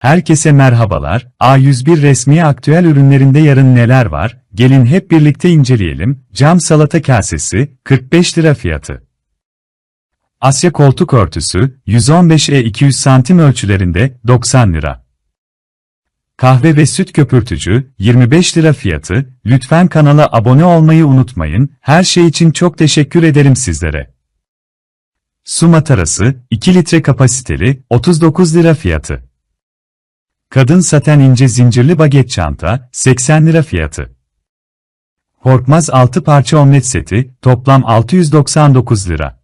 Herkese merhabalar. A101 resmi aktüel ürünlerinde yarın neler var? Gelin hep birlikte inceleyelim. Cam salata kasesi 45 lira fiyatı. Asya koltuk örtüsü 115'e 200 santim ölçülerinde 90 lira. Kahve ve süt köpürtücü 25 lira fiyatı. Lütfen kanala abone olmayı unutmayın. Her şey için çok teşekkür ederim sizlere. Su matarası 2 litre kapasiteli 39 lira fiyatı. Kadın saten ince zincirli baget çanta, 80 lira fiyatı. Korkmaz 6 parça omlet seti, toplam 699 lira.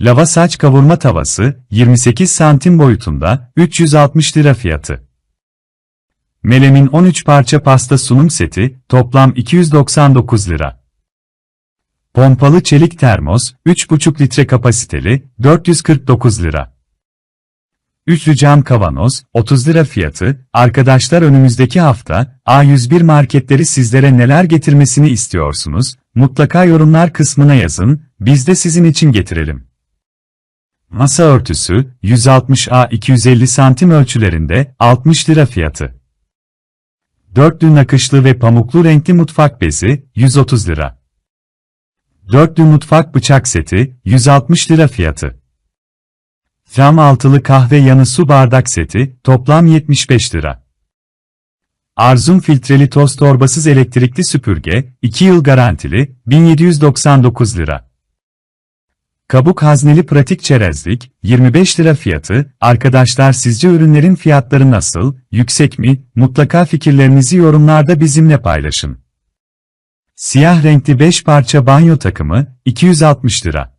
Lava saç kavurma tavası, 28 santim boyutunda, 360 lira fiyatı. Melemin 13 parça pasta sunum seti, toplam 299 lira. Pompalı çelik termos, 3,5 litre kapasiteli, 449 lira. Üçlü cam kavanoz, 30 lira fiyatı, arkadaşlar önümüzdeki hafta, A101 marketleri sizlere neler getirmesini istiyorsunuz, mutlaka yorumlar kısmına yazın, biz de sizin için getirelim. Masa örtüsü, 160A 250 santim ölçülerinde, 60 lira fiyatı. Dörtlü nakışlı ve pamuklu renkli mutfak bezi, 130 lira. Dörtlü mutfak bıçak seti, 160 lira fiyatı. Cam altılı kahve yanı su bardak seti, toplam 75 lira. Arzum filtreli toz torbasız elektrikli süpürge, 2 yıl garantili, 1799 lira. Kabuk hazneli pratik çerezlik, 25 lira fiyatı, arkadaşlar sizce ürünlerin fiyatları nasıl, yüksek mi, mutlaka fikirlerinizi yorumlarda bizimle paylaşın. Siyah renkli 5 parça banyo takımı, 260 lira.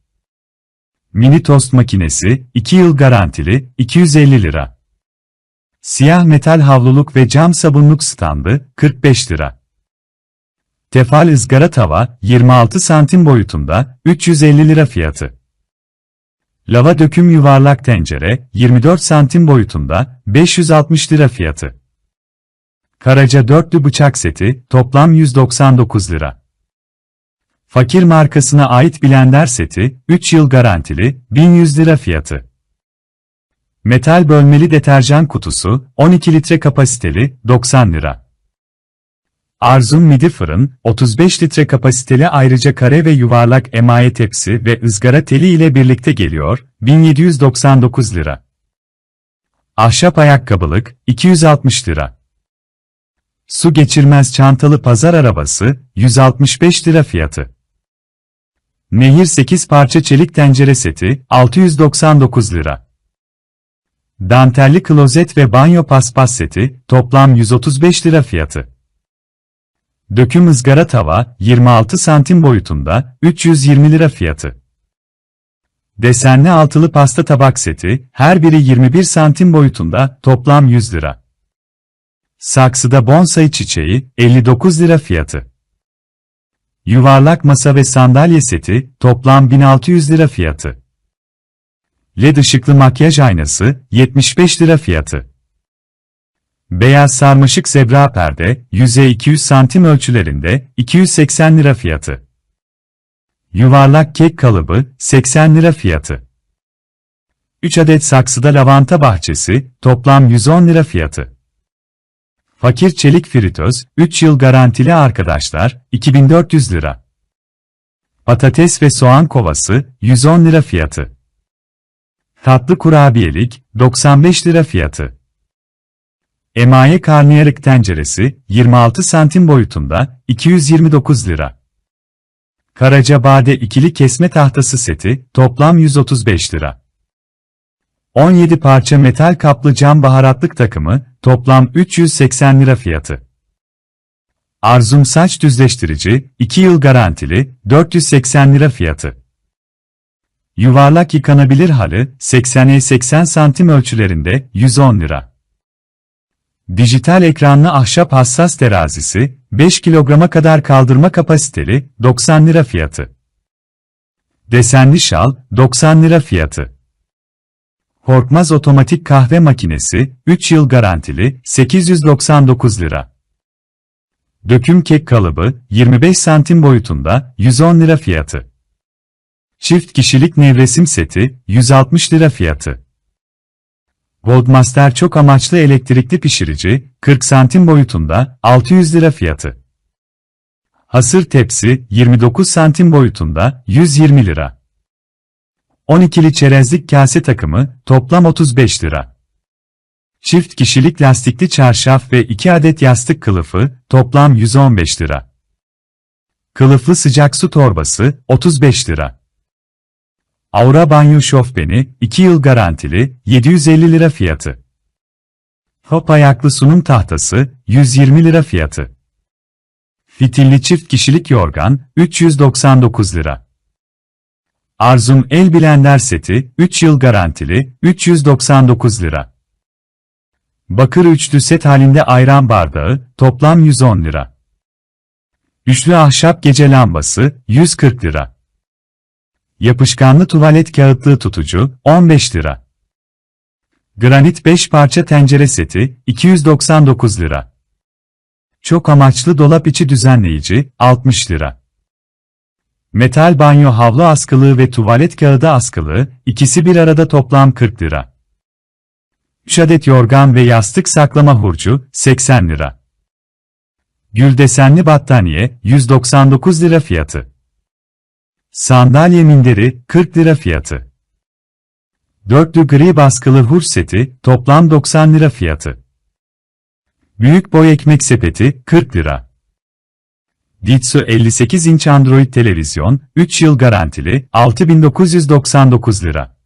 Mini tost makinesi, 2 yıl garantili, 250 lira. Siyah metal havluluk ve cam sabunluk standı, 45 lira. Tefal ızgara tava, 26 santim boyutunda, 350 lira fiyatı. Lava döküm yuvarlak tencere, 24 santim boyutunda, 560 lira fiyatı. Karaca dörtlü bıçak seti, toplam 199 lira. Fakir markasına ait blender seti, 3 yıl garantili, 1100 lira fiyatı. Metal bölmeli deterjan kutusu, 12 litre kapasiteli, 90 lira. Arzum midi fırın, 35 litre kapasiteli ayrıca kare ve yuvarlak emaye tepsi ve ızgara teli ile birlikte geliyor, 1799 lira. Ahşap ayakkabılık, 260 lira. Su geçirmez çantalı pazar arabası, 165 lira fiyatı. Nehir 8 parça çelik tencere seti, 699 lira. Dantelli klozet ve banyo paspas seti, toplam 135 lira fiyatı. Döküm ızgara tava, 26 santim boyutunda, 320 lira fiyatı. Desenli altılı pasta tabak seti, her biri 21 santim boyutunda, toplam 100 lira. Saksıda bonsai çiçeği, 59 lira fiyatı. Yuvarlak masa ve sandalye seti, toplam 1600 lira fiyatı. LED ışıklı makyaj aynası, 75 lira fiyatı. Beyaz sarmaşık zebra perde, yüzey 200 santim ölçülerinde, 280 lira fiyatı. Yuvarlak kek kalıbı, 80 lira fiyatı. 3 adet saksıda lavanta bahçesi, toplam 110 lira fiyatı. Fakir çelik fritöz, 3 yıl garantili arkadaşlar, 2400 lira. Patates ve soğan kovası, 110 lira fiyatı. Tatlı kurabiyelik, 95 lira fiyatı. Emaye karnıyarık tenceresi, 26 santim boyutunda, 229 lira. Karaca bade ikili kesme tahtası seti, toplam 135 lira. 17 parça metal kaplı cam baharatlık takımı, toplam 380 lira fiyatı. Arzum saç düzleştirici, 2 yıl garantili, 480 lira fiyatı. Yuvarlak yıkanabilir halı, 80'e 80 santim ölçülerinde, 110 lira. Dijital ekranlı ahşap hassas terazisi, 5 kilograma kadar kaldırma kapasiteli, 90 lira fiyatı. Desenli şal, 90 lira fiyatı. Korkmaz otomatik kahve makinesi, 3 yıl garantili, 899 lira. Döküm kek kalıbı, 25 santim boyutunda, 110 lira fiyatı. Çift kişilik nevresim seti, 160 lira fiyatı. Goldmaster çok amaçlı elektrikli pişirici, 40 santim boyutunda, 600 lira fiyatı. Hasır tepsi, 29 santim boyutunda, 120 lira. 12'li çerezlik kase takımı, toplam 35 lira. Çift kişilik lastikli çarşaf ve 2 adet yastık kılıfı, toplam 115 lira. Kılıflı sıcak su torbası, 35 lira. Aura banyo şofbeni, 2 yıl garantili, 750 lira fiyatı. Hop ayaklı sunum tahtası, 120 lira fiyatı. Fitilli çift kişilik yorgan, 399 lira. Arzum el blender seti, 3 yıl garantili, 399 lira. Bakır üçlü set halinde ayran bardağı, toplam 110 lira. Üçlü ahşap gece lambası, 140 lira. Yapışkanlı tuvalet kağıtlığı tutucu, 15 lira. Granit 5 parça tencere seti, 299 lira. Çok amaçlı dolap içi düzenleyici, 60 lira. Metal banyo havlu askılığı ve tuvalet kağıdı askılığı, ikisi bir arada toplam 40 lira. 3 adet yorgan ve yastık saklama hurcu, 80 lira. Gül desenli battaniye, 199 lira fiyatı. Sandalye minderi, 40 lira fiyatı. Dörtlü gri baskılı hurç seti, toplam 90 lira fiyatı. Büyük boy ekmek sepeti, 40 lira. Ditsu 58 inç Android televizyon, 3 yıl garantili, 6999 lira.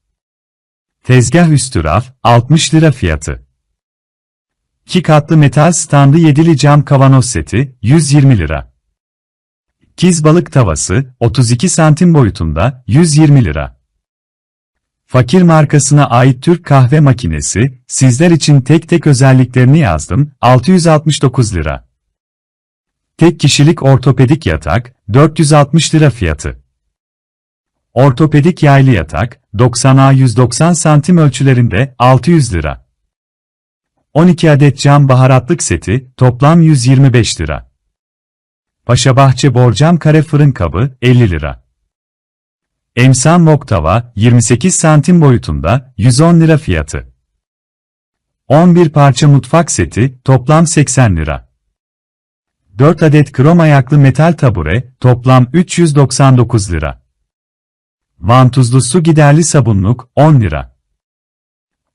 Tezgah üstü raf, 60 lira fiyatı. 2 katlı metal standı 7'li cam kavanoz seti, 120 lira. Kiz balık tavası, 32 santim boyutunda, 120 lira. Fakir markasına ait Türk kahve makinesi, sizler için tek tek özelliklerini yazdım, 669 lira. Tek kişilik ortopedik yatak, 460 lira fiyatı. Ortopedik yaylı yatak, 90'a 190 santim ölçülerinde, 600 lira. 12 adet cam baharatlık seti, toplam 125 lira. Paşabahçe borcam kare fırın kabı, 50 lira. Emsan wok tava, 28 santim boyutunda, 110 lira fiyatı. 11 parça mutfak seti, toplam 80 lira. 4 adet krom ayaklı metal tabure, toplam 399 lira. Vantuzlu su giderli sabunluk, 10 lira.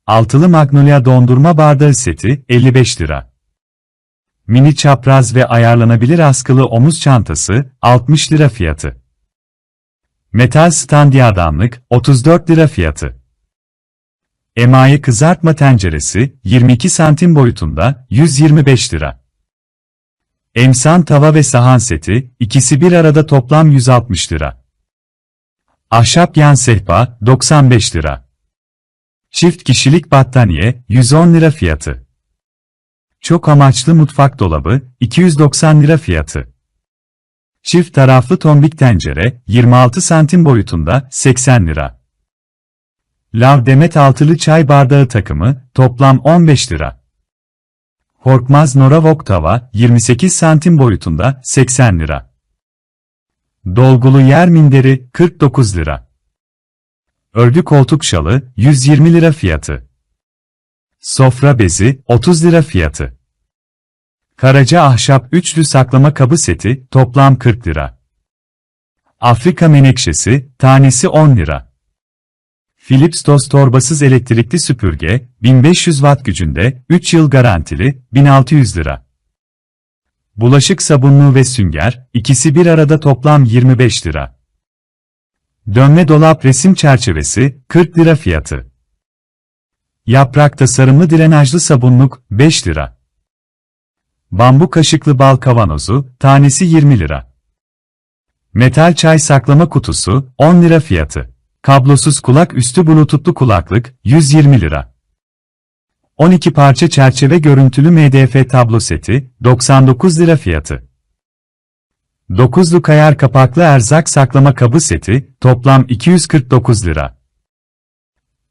Altılı magnolia dondurma bardağı seti, 55 lira. Mini çapraz ve ayarlanabilir askılı omuz çantası, 60 lira fiyatı. Metal standyardamlık, 34 lira fiyatı. Emaye kızartma tenceresi, 22 santim boyutunda, 125 lira. Emsan tava ve sahan seti, ikisi bir arada toplam 160 lira. Ahşap yan sehpa, 95 lira. Çift kişilik battaniye, 110 lira fiyatı. Çok amaçlı mutfak dolabı, 290 lira fiyatı. Çift taraflı tombik tencere, 26 santim boyutunda, 80 lira. Lav demet altılı çay bardağı takımı, toplam 15 lira. Korkmaz Nora Wok tava, 28 santim boyutunda, 80 lira. Dolgulu yer minderi, 49 lira. Örgü koltuk şalı, 120 lira fiyatı. Sofra bezi, 30 lira fiyatı. Karaca ahşap üçlü saklama kabı seti, toplam 40 lira. Afrika menekşesi, tanesi 10 lira. Philips toz torbasız elektrikli süpürge, 1500 watt gücünde, 3 yıl garantili, 1600 lira. Bulaşık sabunluğu ve sünger, ikisi bir arada toplam 25 lira. Dönme dolap resim çerçevesi, 40 lira fiyatı. Yaprak tasarımlı drenajlı sabunluk, 5 lira. Bambu kaşıklı bal kavanozu, tanesi 20 lira. Metal çay saklama kutusu, 10 lira fiyatı. Kablosuz kulak üstü bluetoothlu kulaklık, 120 lira. 12 parça çerçeve görüntülü MDF tablo seti, 99 lira fiyatı. 9'lu kayar kapaklı erzak saklama kabı seti, toplam 249 lira.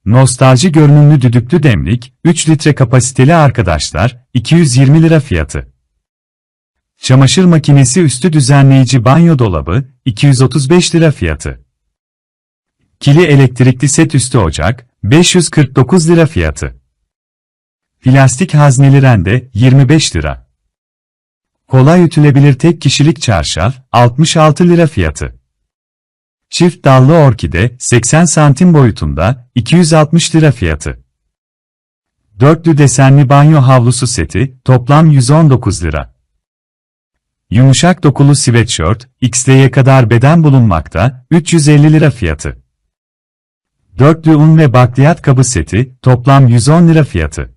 Nostalji görünümlü düdüklü demlik, 3 litre kapasiteli arkadaşlar, 220 lira fiyatı. Çamaşır makinesi üstü düzenleyici banyo dolabı, 235 lira fiyatı. Kili elektrikli set üstü ocak, 549 lira fiyatı. Plastik hazneli rende 25 lira. Kolay ütülebilir tek kişilik çarşaf 66 lira fiyatı. Çift dallı orkide 80 santim boyutunda 260 lira fiyatı. Dörtlü desenli banyo havlusu seti toplam 119 lira. Yumuşak dokulu sweatshirt, XL'ye kadar beden bulunmakta, 350 lira fiyatı. Dörtlü un ve bakliyat kabı seti, toplam 110 lira fiyatı.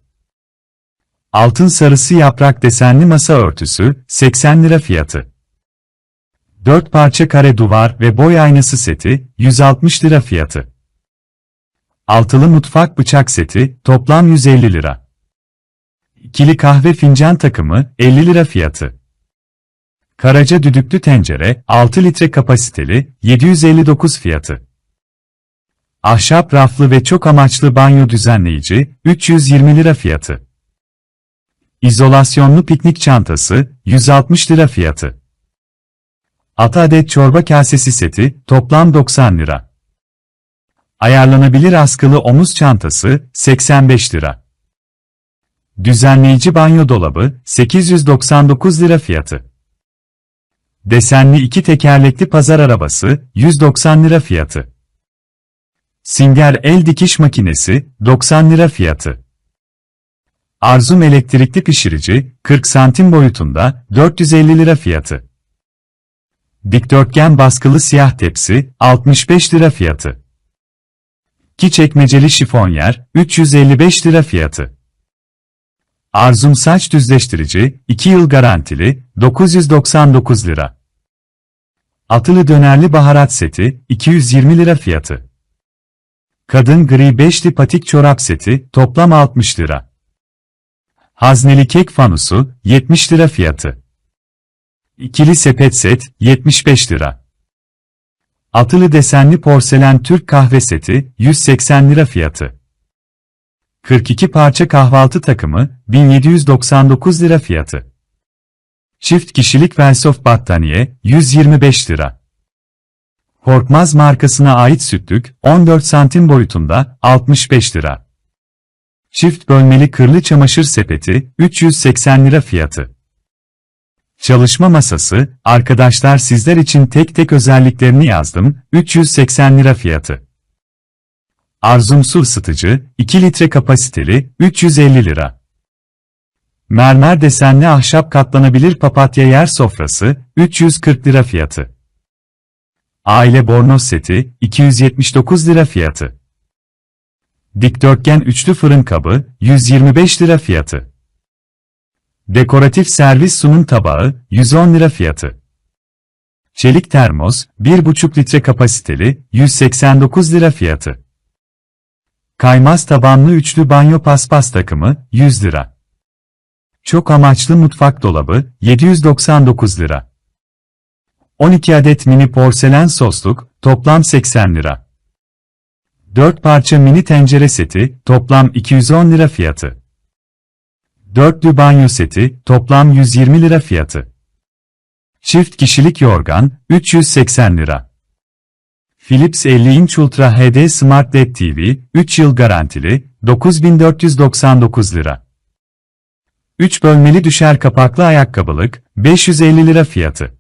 Altın sarısı yaprak desenli masa örtüsü, 80 lira fiyatı. 4 parça kare duvar ve boy aynası seti, 160 lira fiyatı. Altılı mutfak bıçak seti, toplam 150 lira. İkili kahve fincan takımı, 50 lira fiyatı. Karaca düdüklü tencere, 6 litre kapasiteli, 759 fiyatı. Ahşap raflı ve çok amaçlı banyo düzenleyici, 320 lira fiyatı. İzolasyonlu piknik çantası, 160 lira fiyatı. 6 adet çorba kasesi seti, toplam 90 lira. Ayarlanabilir askılı omuz çantası, 85 lira. Düzenleyici banyo dolabı, 899 lira fiyatı. Desenli iki tekerlekli pazar arabası, 190 lira fiyatı. Singer el dikiş makinesi, 90 lira fiyatı. Arzum elektrikli pişirici, 40 santim boyutunda, 450 lira fiyatı. Dikdörtgen baskılı siyah tepsi, 65 lira fiyatı. Ki çekmeceli şifonyer, 355 lira fiyatı. Arzum saç düzleştirici, 2 yıl garantili, 999 lira. Atılı dönerli baharat seti, 220 lira fiyatı. Kadın gri beşli patik çorap seti, toplam 60 lira. Hazneli kek fanusu, 70 lira fiyatı. İkili sepet set, 75 lira. Atılı desenli porselen Türk kahve seti, 180 lira fiyatı. 42 parça kahvaltı takımı, 1799 lira fiyatı. Çift kişilik Velsoft battaniye, 125 lira. Korkmaz markasına ait sütlük, 14 santim boyutunda, 65 lira. Çift bölmeli kırlı çamaşır sepeti, 380 lira fiyatı. Çalışma masası, arkadaşlar sizler için tek tek özelliklerini yazdım, 380 lira fiyatı. Arzum su ısıtıcı, 2 litre kapasiteli, 350 lira. Mermer desenli ahşap katlanabilir papatya yer sofrası, 340 lira fiyatı. Aile bornoz seti, 279 lira fiyatı. Dikdörtgen üçlü fırın kabı, 125 lira fiyatı. Dekoratif servis sunum tabağı, 110 lira fiyatı. Çelik termos, 1,5 litre kapasiteli, 189 lira fiyatı. Kaymaz tabanlı üçlü banyo paspas takımı, 100 lira. Çok amaçlı mutfak dolabı, 799 lira. 12 adet mini porselen sosluk, toplam 80 lira. 4 parça mini tencere seti, toplam 210 lira fiyatı. Dörtlü banyo seti, toplam 120 lira fiyatı. Çift kişilik yorgan, 380 lira. Philips 50 inç Ultra HD Smart LED TV, 3 yıl garantili, 9499 lira. 3 bölmeli düşer kapaklı ayakkabılık, 550 lira fiyatı.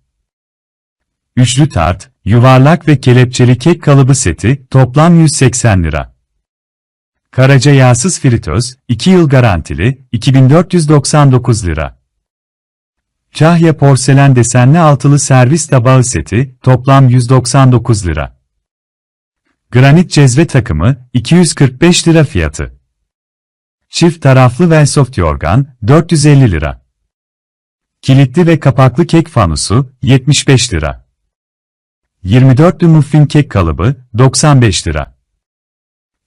Üçlü tart, yuvarlak ve kelepçeli kek kalıbı seti, toplam 180 lira. Karaca yağsız fritöz, 2 yıl garantili, 2499 lira. Cahya porselen desenli altılı servis tabağı seti, toplam 199 lira. Granit cezve takımı, 245 lira fiyatı. Çift taraflı Velsoft yorgan, 450 lira. Kilitli ve kapaklı kek fanusu, 75 lira. 24'lü muffin kek kalıbı, 95 lira.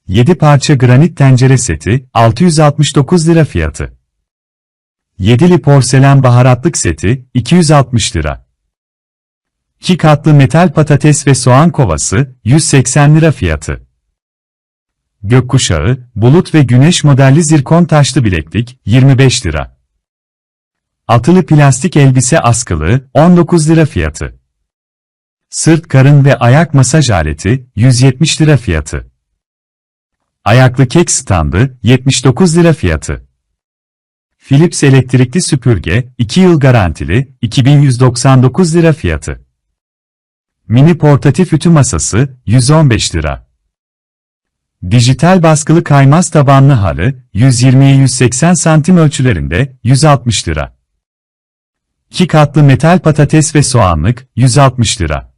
7 parça granit tencere seti, 669 lira fiyatı. 7'li porselen baharatlık seti, 260 lira. 2 katlı metal patates ve soğan kovası, 180 lira fiyatı. Gökkuşağı, bulut ve güneş modelli zirkon taşlı bileklik, 25 lira. Atılı plastik elbise askılı, 19 lira fiyatı. Sırt karın ve ayak masaj aleti, 170 lira fiyatı. Ayaklı kek standı, 79 lira fiyatı. Philips elektrikli süpürge, 2 yıl garantili, 2199 lira fiyatı. Mini portatif ütü masası, 115 lira. Dijital baskılı kaymaz tabanlı halı, 120'ye 180 santim ölçülerinde, 160 lira. 2 katlı metal patates ve soğanlık, 160 lira.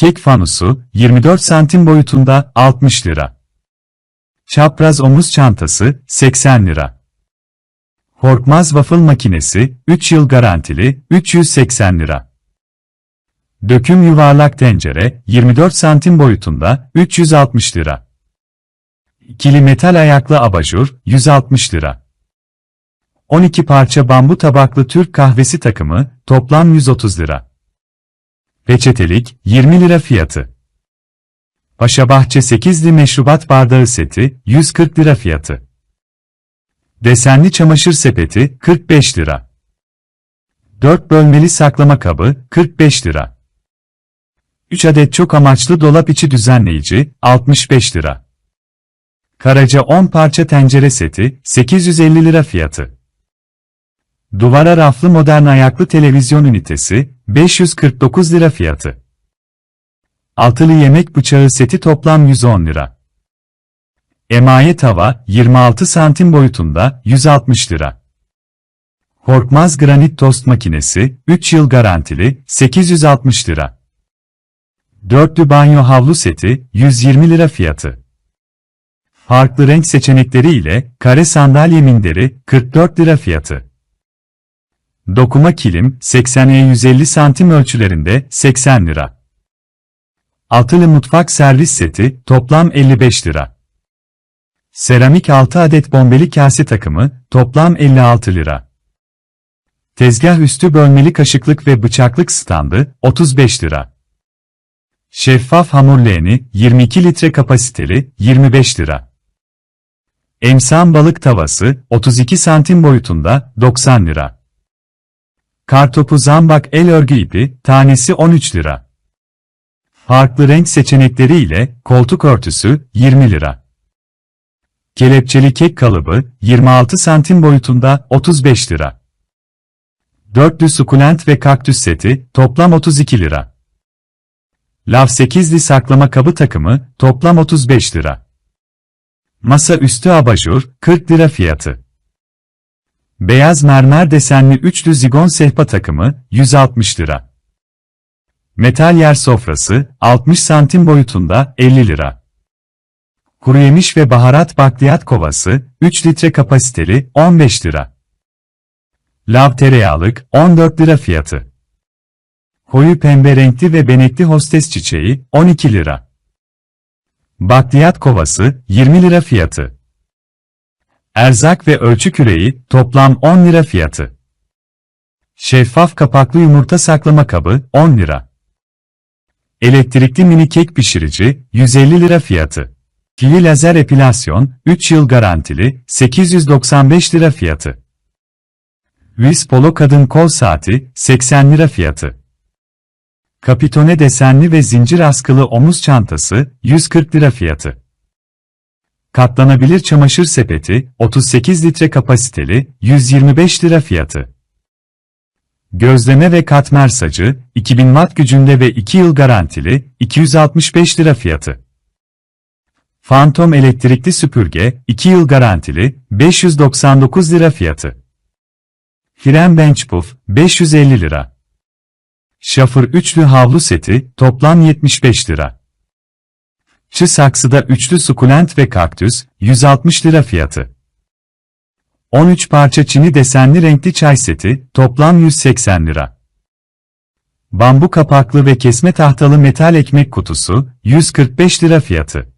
Kek fanusu, 24 santim boyutunda, 60 lira. Çapraz omuz çantası, 80 lira. Korkmaz waffle makinesi, 3 yıl garantili, 380 lira. Döküm yuvarlak tencere, 24 santim boyutunda, 360 lira. İkili metal ayaklı abajur, 160 lira. 12 parça bambu tabaklı Türk kahvesi takımı, toplam 130 lira. Peçetelik, 20 lira fiyatı. Paşabahçe 8'li meşrubat bardağı seti, 140 lira fiyatı. Desenli çamaşır sepeti, 45 lira. 4 bölmeli saklama kabı, 45 lira. 3 adet çok amaçlı dolap içi düzenleyici, 65 lira. Karaca 10 parça tencere seti, 850 lira fiyatı. Duvara raflı modern ayaklı televizyon ünitesi, 549 lira fiyatı. Altılı yemek bıçağı seti toplam 110 lira. Emaye tava, 26 santim boyutunda, 160 lira. Korkmaz granit tost makinesi, 3 yıl garantili, 860 lira. Dörtlü banyo havlu seti, 120 lira fiyatı. Farklı renk seçenekleri ile kare sandalye minderi, 44 lira fiyatı. Dokuma kilim, 80'e 150 santim ölçülerinde, 80 lira. Altılı mutfak servis seti, toplam 55 lira. Seramik 6 adet bombeli kase takımı, toplam 56 lira. Tezgah üstü bölmeli kaşıklık ve bıçaklık standı, 35 lira. Şeffaf hamur leğeni, 22 litre kapasiteli, 25 lira. Emsan balık tavası, 32 santim boyutunda, 90 lira. Kartopu zambak el örgü ipi, tanesi 13 lira. Farklı renk seçenekleri ile koltuk örtüsü, 20 lira. Kelepçeli kek kalıbı, 26 santim boyutunda, 35 lira. Dörtlü sukulent ve kaktüs seti, toplam 32 lira. Lav 8'li saklama kabı takımı, toplam 35 lira. Masa üstü abajur, 40 lira fiyatı. Beyaz mermer desenli üçlü zigon sehpa takımı, 160 lira. Metal yer sofrası, 60 santim boyutunda, 50 lira. Kuru yemiş ve baharat bakliyat kovası, 3 litre kapasiteli, 15 lira. Lav tereyağlık, 14 lira fiyatı. Koyu pembe renkli ve benekli hostes çiçeği, 12 lira. Bakliyat kovası, 20 lira fiyatı. Erzak ve ölçü küreği, toplam 10 lira fiyatı. Şeffaf kapaklı yumurta saklama kabı, 10 lira. Elektrikli mini kek pişirici, 150 lira fiyatı. Pili lazer epilasyon, 3 yıl garantili, 895 lira fiyatı. Wiz Polo kadın kol saati, 80 lira fiyatı. Kapitone desenli ve zincir askılı omuz çantası, 140 lira fiyatı. Katlanabilir çamaşır sepeti, 38 litre kapasiteli, 125 lira fiyatı. Gözleme ve katmer sacı, 2000 watt gücünde ve 2 yıl garantili, 265 lira fiyatı. Phantom elektrikli süpürge, 2 yıl garantili, 599 lira fiyatı. Fren Bench Puff, 550 lira. Şafır üçlü havlu seti, toplam 75 lira. Çı saksıda üçlü sukulent ve kaktüs, 160 lira fiyatı. 13 parça çini desenli renkli çay seti, toplam 180 lira. Bambu kapaklı ve kesme tahtalı metal ekmek kutusu, 145 lira fiyatı.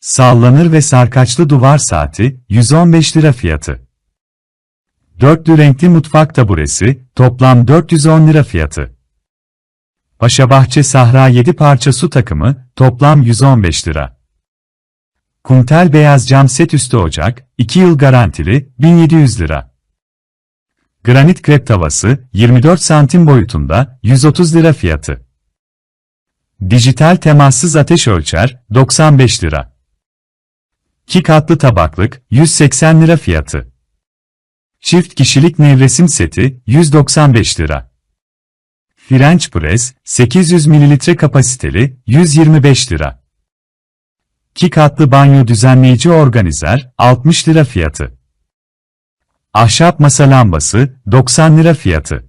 Sallanır ve sarkaçlı duvar saati, 115 lira fiyatı. Dörtlü renkli mutfak taburesi, toplam 410 lira fiyatı. Paşabahçe Sahra 7 parça su takımı, toplam 115 lira. Kuntel beyaz cam set üstü ocak, 2 yıl garantili, 1700 lira. Granit krep tavası, 24 santim boyutunda, 130 lira fiyatı. Dijital temassız ateş ölçer, 95 lira. 2 katlı tabaklık, 180 lira fiyatı. çift kişilik nevresim seti, 195 lira. French Press, 800 ml kapasiteli, 125 lira. 2 katlı banyo düzenleyici organizer, 60 lira fiyatı. Ahşap masa lambası, 90 lira fiyatı.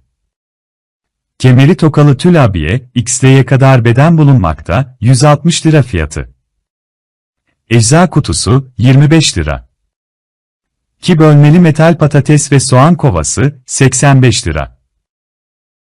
Kemeri tokalı tül abiye, XL'ye kadar beden bulunmakta, 160 lira fiyatı. Ecza kutusu, 25 lira. 2 bölmeli metal patates ve soğan kovası, 85 lira.